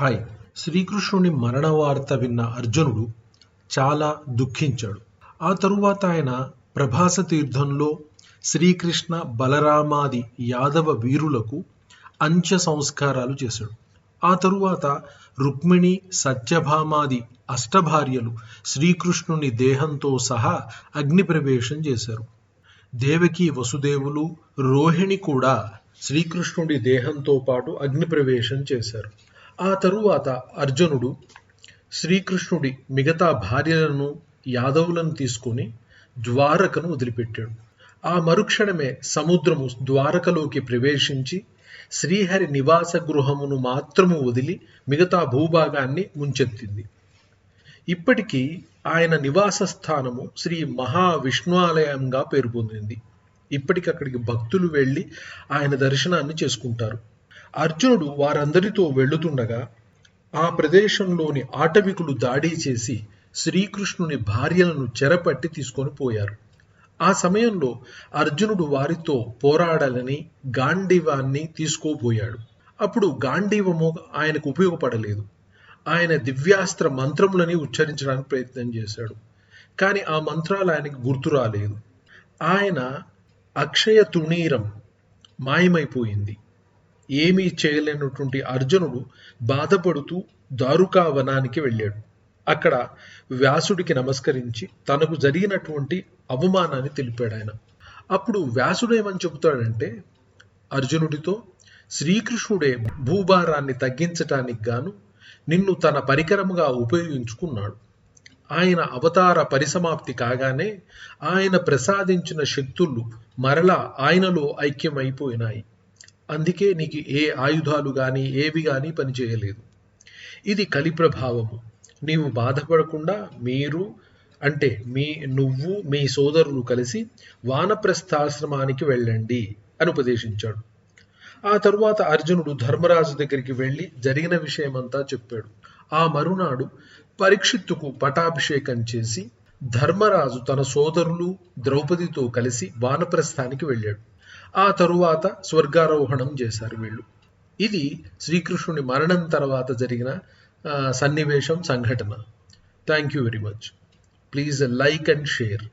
Hi. శ్రీకృష్ణుని మరణ వార్త విన్న అర్జునుడు చాలా దుఃఖించాడు. ఆ తరువాత ఆయన ప్రభాస తీర్థంలో శ్రీకృష్ణ బలరామాది యాదవ వీరులకు అంత్య సంస్కారాలు చేశాడు. ఆ తరువాత రుక్మిణి సత్యభామాది అష్టభార్యలు శ్రీకృష్ణుని దేహంతో సహా అగ్ని ప్రవేశం చేశారు. దేవకి వసుదేవులు రోహిణి కూడా శ్రీకృష్ణుడి దేహంతో పాటు అగ్ని ప్రవేశం చేశారు. ఆ తరువాత అర్జునుడు శ్రీకృష్ణుడి మిగతా భార్యలను యాదవులను తీసుకుని ద్వారకను వదిలిపెట్టాడు. ఆ మరుక్షణమే సముద్రము ద్వారకలోకి ప్రవేశించి శ్రీహరి నివాస గృహమును మాత్రము వదిలి మిగతా భూభాగాన్ని ముంచెత్తింది. ఇప్పటికీ ఆయన నివాస స్థానము శ్రీ మహావిష్ణువాలయంగా పేరు పొందింది. ఇప్పటికి అక్కడికి భక్తులు వెళ్ళి ఆయన దర్శనాన్ని చేసుకుంటారు. అర్జునుడు వారందరితో వెళ్ళుతుండగా ఆ ప్రదేశంలోని ఆటవికులు దాడి చేసి శ్రీకృష్ణుని భార్యలను చెరపట్టి తీసుకొని పోయారు. ఆ సమయంలో అర్జునుడు వారితో పోరాడాలని గాంధీవాన్ని తీసుకోబోయాడు. అప్పుడు గాంధీవము ఆయనకు ఉపయోగపడలేదు. ఆయన దివ్యాస్త్ర మంత్రములని ఉచ్చరించడానికి ప్రయత్నం చేశాడు. కానీ ఆ మంత్రాలు ఆయనకు గుర్తు రాలేదు. ఆయన అక్షయ తుణీరం మాయమైపోయింది. ఏమీ చేయలేనటువంటి అర్జునుడు బాధపడుతూ దారుకా వనానికి వెళ్ళాడు. అక్కడ వ్యాసుడికి నమస్కరించి తనకు జరిగినటువంటి అవమానాన్ని తెలిపాడు ఆయన. అప్పుడు వ్యాసుడు ఏమని చెబుతాడంటే అర్జునుడితో శ్రీకృష్ణుడే భూభారాన్ని తగ్గించటానికి గాను నిన్ను తన పరికరముగా ఉపయోగించుకున్నాడు. ఆయన అవతార పరిసమాప్తి కాగానే ఆయన ప్రసాదించిన శక్తులు మరలా ఆయనలో ఐక్యమైపోయినాయి. అందుకే నీకు ఏ ఆయుధాలు కానీ ఏవి కానీ పనిచేయలేదు ఇది కలి ప్రభావము నీవు బాధపడకుండా మీరు అంటే మీ నువ్వు మీ సోదరులు కలిసి వానప్రస్థాశ్రమానికి వెళ్ళండి అని ఉపదేశించాడు. ఆ తరువాత అర్జునుడు ధర్మరాజు దగ్గరికి వెళ్ళి జరిగిన విషయమంతా చెప్పాడు. ఆ మరునాడు పరీక్షిత్తుకు పటాభిషేకం చేసి ధర్మరాజు తన సోదరులు ద్రౌపదితో కలిసి వానప్రస్థానికి వెళ్ళాడు. ఆ తరువాత స్వర్గారోహణం చేశారు వీళ్ళు. ఇది శ్రీకృష్ణుని మరణం తర్వాత జరిగిన సన్నివేశం సంఘటన. Thank you very much please like and share